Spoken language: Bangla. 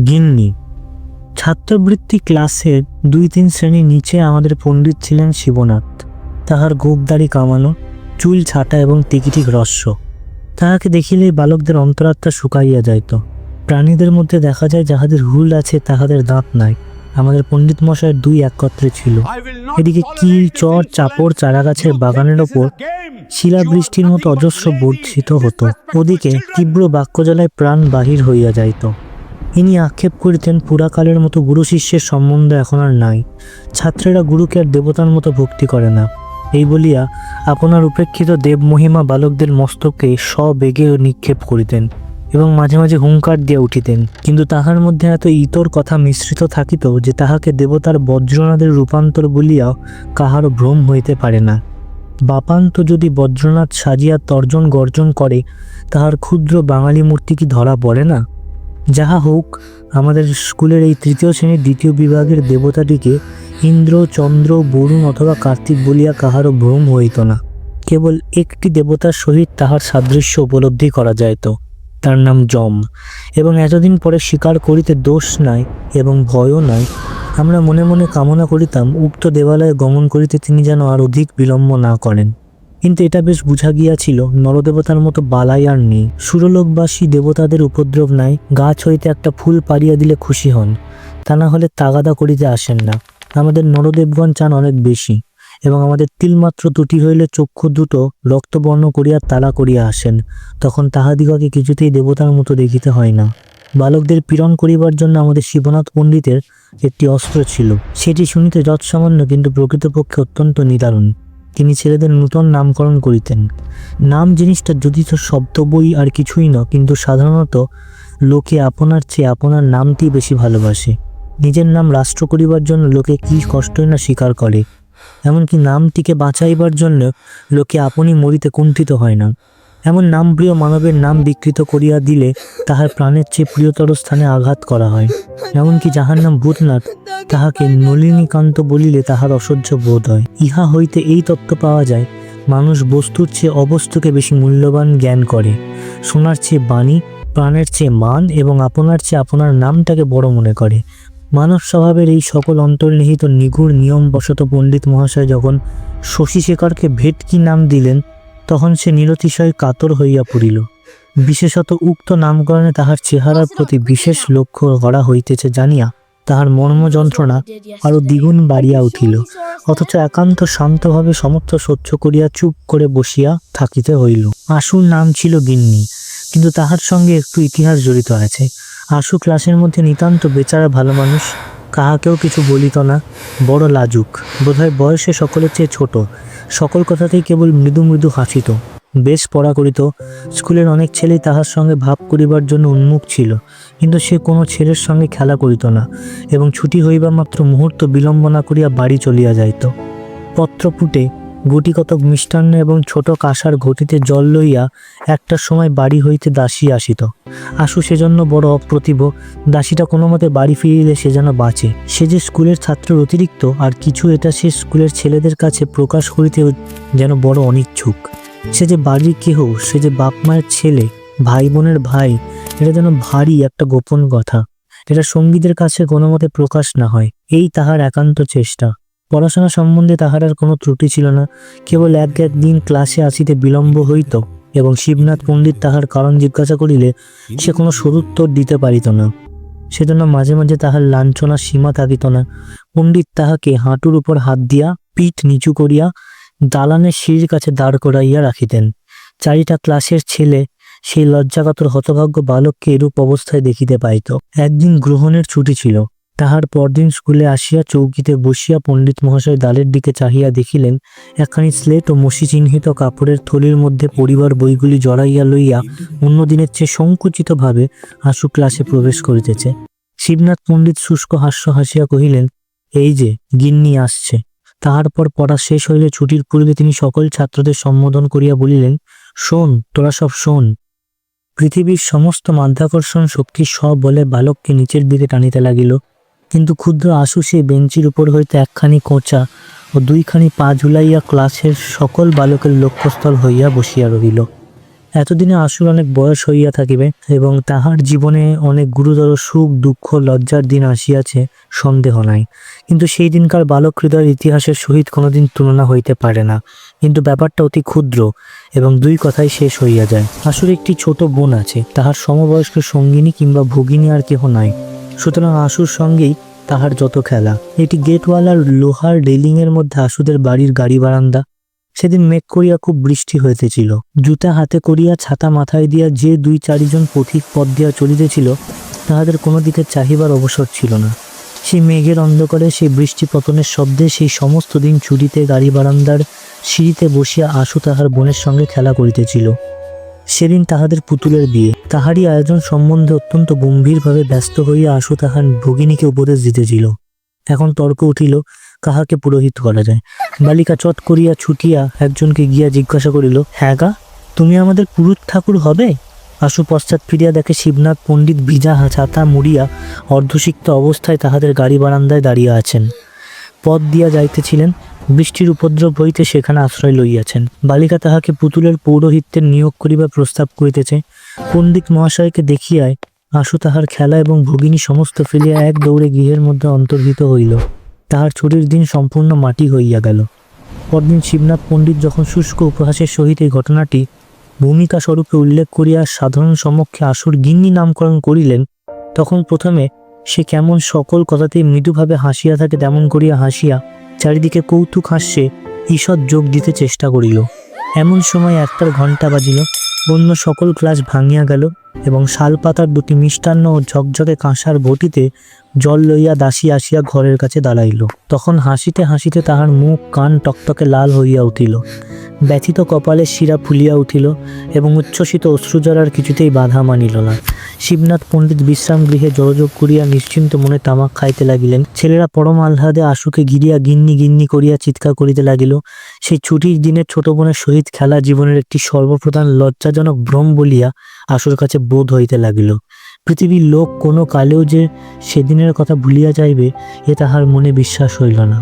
গিন্নি ছাত্রবৃত্তি ক্লাসের দুই তিন শ্রেণি নিচে আমাদের পণ্ডিত ছিলেন শিবনাথ। তাহার গোপদাড়ি কামানো চুল ছাটা এবং টিকিটিক রস্য তাহাকে দেখিলেই বালকদের অন্তরাত্মা শুকাইয়া যাইত। প্রাণীদের মধ্যে দেখা যায় যাহাদের হুল আছে তাহাদের দাঁত নাই। আমাদের পণ্ডিত মশাইয়ের দুই একত্রে ছিল। এদিকে কিল চর চাপড় চারাগাছের বাগানের ওপর শিলাবৃষ্টির মতো অজস্র বর্ধিত হতো। ওদিকে তীব্র বাক্যজ্বালায় প্রাণ বাহির হইয়া যাইত। ইনি আক্ষেপ করিতেন পুরাকালের মতো গুরু শিষ্যের সম্বন্ধ এখন আর নাই। ছাত্রেরা গুরুকে আর দেবতার মতো ভক্তি করে না। এই বলিয়া আপনার উপেক্ষিত দেব মহিমা বালকদের মস্তকে সবেগে নিক্ষেপ করিতেন এবং মাঝে মাঝে হুঙ্কার দিয়া উঠিতেন। কিন্তু তাহার মধ্যে এত ইতর কথা মিশ্রিত থাকিত যে তাহাকে দেবতার বজ্রনাদের রূপান্তর বলিয়াও কাহারও ভ্রম হইতে পারে না। বাপান্ত যদি বজ্রনাথ সাজিয়া তর্জন গর্জন করে, তাহার ক্ষুদ্র বাঙালি মূর্তি কি ধরা পড়ে না? যাহা হোক, আমাদের স্কুলের এই তৃতীয় শ্রেণির দ্বিতীয় বিভাগের দেবতাটিকে ইন্দ্র, চন্দ্র, বরুণ অথবা কার্তিক বলিয়া কাহারও ভ্রম হইত না। কেবল একটি দেবতার সহিত তাহার সাদৃশ্য উপলব্ধি করা যাইত। তার নাম যম। এবং এতদিন পরে স্বীকার করিতে দোষ নাই এবং ভয়ও নাই। আমরা মনে মনে কামনা করিতাম, উক্ত দেবালয়ে গমন করিতে তিনি যেন আর অধিক বিলম্ব না করেন। কিন্তু এটা বেশ বুঝা গিয়াছিল, নরদেবতার মতো বালাই আর নেই। সুরলোকবাসী দেবতাদের উপদ্রব নাই, গাছ হইতে একটা ফুল পাড়িয়া দিলে খুশি হন। তা না হলে তাগাদা করিতে আসেন না। আমাদের নরদেবগণ চান অনেক বেশি, এবং আমাদের তিলমাত্র ত্রুটি হইলে চক্ষু দুটো রক্তবর্ণ করিয়া তালা করিয়া আসেন। তখন তাহাদিগকে কিছুতেই দেবতার মতো দেখিতে হয় না। বালকদের পীড়ন করিবার জন্য আমাদের শিবনাথ পণ্ডিতের একটি অস্ত্র ছিল। সেটি শুনিতে যৎসামান্য, কিন্তু প্রকৃতপক্ষে অত্যন্ত নিদারুণ। তিনি ছেলেদের নূতন নামকরণ করিতেন। নাম জিনিসটা যদি তো শব্দ বই আর কিছুই না, কিন্তু সাধারণত লোকে আপনার চেয়ে আপনার নামটি বেশি ভালোবাসে। নিজের নাম রাষ্ট্র করিবার জন্য লোকে কি কষ্টই না স্বীকার করে। এমনকি নামটিকে বাঁচাইবার জন্য লোকে আপনি মরিতে কুণ্ঠিত হয় না। এমন নাম প্রিয় মানবের নাম বিকৃত করিয়া দিলে তাহার প্রাণের চেয়ে প্রিয়তর স্থানে আঘাত করা হয়। এমনকি যাহার নাম ভূতনাথ, তাহাকে নলিনীকান্ত বলিলে তাহার অসহ্য বোধ হয়। ইহা হইতে এই তত্ত্ব পাওয়া যায়, মানুষ বস্তুর চেয়ে অবস্তুকে বেশি মূল্যবান জ্ঞান করে। সোনার চেয়ে বাণী, প্রাণের চেয়ে মান এবং আপনার চেয়ে আপনার নামটাকে বড় মনে করে। মানব স্বভাবের এই সকল অন্তর্নিহিত নিগুড় নিয়মবশত পণ্ডিত মহাশয় যখন শশী শেখরকে ভেটকি নাম দিলেন তখন সে নিরতিশয় কাতর হইয়া পড়িল। বিশেষত উক্ত নামকরণে তাহার চেহারার প্রতি বিশেষ লক্ষ্য করা হইতেছে জানিয়া তাহার মর্ম যন্ত্রণা আরও দ্বিগুণ বাড়িয়া উঠিল, অথচ একান্ত শান্তভাবে সমস্ত সহ্য করিয়া চুপ করে বসিয়া থাকিতে হইল। আশুর নাম ছিল গিন্নি, কিন্তু তাহার সঙ্গে একটু ইতিহাস জড়িত আছে। আশু ক্লাসের মধ্যে নিতান্ত বেচারা ভালো মানুষ কাহাকেও কিছু বলিত না, বড় লাজুক। বোধহয় বয়সে সকলের চেয়ে ছোট। সকল কথাতেই কেবল মৃদু মৃদু হাসিত। বেশ পড়া করিত। স্কুলের অনেক ছেলেই তাহার সঙ্গে ভাব করিবার জন্য উন্মুখ ছিল। কিন্তু সে কোনো ছেলের সঙ্গে খেলা করিত না এবং ছুটি হইবার মাত্র মুহূর্ত বিলম্ব না করিয়া বাড়ি চলিয়া যাইত। পত্রপুটে গুটিকতক মিষ্টান্ন এবং ছোট কাঁসার ঘটিতে জল লইয়া একটার সময় বাড়ি হইতে দাসী আসিত। আশু সেজন্য বড় অপ্রতিভ, দাসীটা কোনো মতে বাড়ি ফিরিলে সে যেন বাঁচে। সে যে স্কুলের ছাত্রের অতিরিক্ত, আর কিছু এটা সে স্কুলের ছেলেদের কাছে প্রকাশ করিতে যেন বড় অনিচ্ছুক। সে যে বাড়ির কেহ, সে যে বাপ মায়ের ছেলে, ভাই বোনের ভাই, এটা যেন ভারী একটা গোপন কথা। এটা সঙ্গীদের কাছে কোনো মতে প্রকাশ না হয়। এই তাহার একান্ত চেষ্টা। পড়াশোনা সম্বন্ধে তাহার আর কোনো ত্রুটি ছিল না। কেবল এক একদিন ক্লাসে আসিতে বিলম্ব হইত এবং শিবনাথ পণ্ডিত তাহার কারণ জিজ্ঞাসা করিলে সে কোনো সদুত্তর দিতে পারিত না। সেজন্য মাঝে মাঝে তাহার লাঞ্ছনার সীমা থাকিত না। পণ্ডিত তাহাকে হাঁটুর উপর হাত দিয়া পিঠ নিচু করিয়া দালানের সিঁড়ির কাছে দাঁড় করাইয়া রাখিতেন। চারিটা ক্লাসের ছেলে সেই লজ্জাগত হতভাগ্য বালককে এরূপ অবস্থায় দেখিতে পাইত। একদিন গ্রহণের ছুটি ছিল। তাহার পরদিন স্কুলে আসিয়া চৌকিতে বসিয়া পণ্ডিত মহাশয় দালের দিকে চাহিয়া দেখিলেন, একখানি স্লেট ও চিহ্নিত কাপড়ের থলির মধ্যে পরিবার বইগুলি জড়াইয়া লইয়া অন্য দিনের চেয়ে সংকুচিতভাবে হাসু ক্লাসে প্রবেশ করিতেছে। শিবনাথ পণ্ডিত শুষ্ক হাস্য হাসিয়া কহিলেন, এই যে, গিন্নি আসছে। তাহার পর পড়া শেষ হইলে ছুটির পূর্বে তিনি সকল ছাত্রদের সম্বোধন করিয়া বলিলেন, শোন, তোরা সব শোন। পৃথিবীর সমস্ত মাধ্যাকর্ষণ শক্তি সব বলে বালককে নিচের দিকে টানিতে লাগিল। কিন্তু ক্ষুদ্র আশু সেই বেঞ্চির উপর হইতে একখানি কোঁচা ও দুইখানি পা ঝুলাইয়া ক্লাসের সকল বালকের লক্ষ্যস্থল হইয়া বসিয়া রহিল। এতদিনে আশুর অনেক বয়স হইয়া থাকিবে এবং তাহার জীবনে অনেক গুরুতর সুখ, দুঃখ, লজ্জার দিন আসিয়াছে, সন্দেহ নাই। কিন্তু সেই দিনকার বালক হৃদয়ের ইতিহাসের সহিত কোনোদিন তুলনা হইতে পারে না। কিন্তু ব্যাপারটা অতি ক্ষুদ্র এবং দুই কথাই শেষ হইয়া যায়। আশুর একটি ছোট বোন আছে, তাহার সমবয়স্ক সঙ্গিনী কিংবা ভগিনী আর কেহ নাই। সুতরাং আশুর সঙ্গেই তাহার যত খেলা। এটি গেটওয়ালার লোহার রেলিংয়ের মধ্যে আশুদের বাড়ির গাড়ি বারান্দা। সেদিন মেঘ করিয়া খুব বৃষ্টি হইতেছিল। জুতা হাতে করিয়া ছাতা মাথায় দিয়া যে দুই চারিজন পথিক পথ দিয়া চলিতেছিল, তাহাদের কোনো দিকে চাহিবার অবসর ছিল না। সেই মেঘের অন্ধকারে সেই বৃষ্টি পতনের শব্দে সেই সমস্ত দিন ছুটিতে গাড়ি বারান্দার সিঁড়িতে বসিয়া আশু তাহার বোনের সঙ্গে খেলা করিতেছিল। সেদিন তাহাদের পুতুলের বিয়ে। তাহারই আয়োজন সম্বন্ধে অত্যন্ত গম্ভীরভাবে ব্যস্ত হইয়া আশু তাহার ভগিনীকে উপদেশ দিতেছিল। এখন তর্ক উঠিল, কাহাকে পুরোহিত করা যায়? বালিকা চট করিয়া ছুটিয়া একজনকে গিয়া জিজ্ঞাসা করিল হ্যাঁ গা, তুমি আমাদের পুরুত ঠাকুর হবে? আশু পশ্চাৎ ফিরিয়া দেখে শিবনাথ পণ্ডিত ভিজা ছাতা মুড়িয়া অর্ধসিক্ত অবস্থায় তাহাদের গাড়ি বারান্দায় দাঁড়িয়ে আছেন। পথ দিয়া যাইতেছিলেন বৃষ্টির উপদ্রব হইতে সেখানে আশ্রয় লইয়াছেন। বালিকা তাহাকে পুতুলের পৌরোহিত্যের নিয়োগ করিবার প্রস্তাব করিতেছে। পণ্ডিত মহাশয়কে দেখিয়ায় আশু তাহার খেলা এবং ভগিনী সমস্ত ফেলিয়া এক দৌড়ে গৃহের মধ্যে অন্তর্হিত হইল। তাহার ছুটির দিন সম্পূর্ণ মাটি হইয়া গেল। পরদিন শিবনাথ পণ্ডিত যখন শুষ্ক উপহাসের সহিত এই ঘটনাটি ভূমিকা স্বরূপে উল্লেখ করিয়া সাধারণ সমক্ষে আশুর গিন্নি নামকরণ করিলেন, তখন প্রথমে সে কেমন সকল কথাতেই মৃদুভাবে হাসিয়া থাকে, তেমন করিয়া হাসিয়া চারিদিকে কৌতুক হাস্যে ঈষৎ যোগ দিতে চেষ্টা করিল। এমন সময় একটার ঘণ্টা বাজিল অন্য সকল ক্লাস ভাঙিয়া গেল এবং শালপাতার দুটি মিষ্টান্ন ও ঝকঝকে কাঁসার বটিতে জল লইয়া দাসী আসিয়া ঘরের কাছে দাঁড়াইল। তখন হাসিতে হাসিতে তাহার মুখ কান টকটকে লাল হইয়া উঠিল। ব্যথিত কপালে শিরা ফুলিয়া উঠিল এবং উচ্ছ্বসিত অশ্রুজরার কিছুতেই বাধা মানিল না। শিবনাথ পণ্ডিত বিশ্রাম গৃহে জলযোগ করিয়া নিশ্চিন্ত মনে তামাক খাইতে লাগিলেন। ছেলেরা পরম আহ্লাদে আশুকে গিরিয়া গিন্নি গিন্নি করিয়া চিৎকার করিতে লাগিল। সেই ছুটির দিনে ছোট বোনের সহিত খেলা জীবনের একটি সর্বপ্রধান লজ্জাজনক ভ্রম বলিয়া আশুর কাছে বোধ হইতে লাগিল। পৃথিবীর লোক কোনো কালেও যে সেদিনের কথা ভুলিয়া যাইবে, এ তাহার মনে বিশ্বাস হইল না।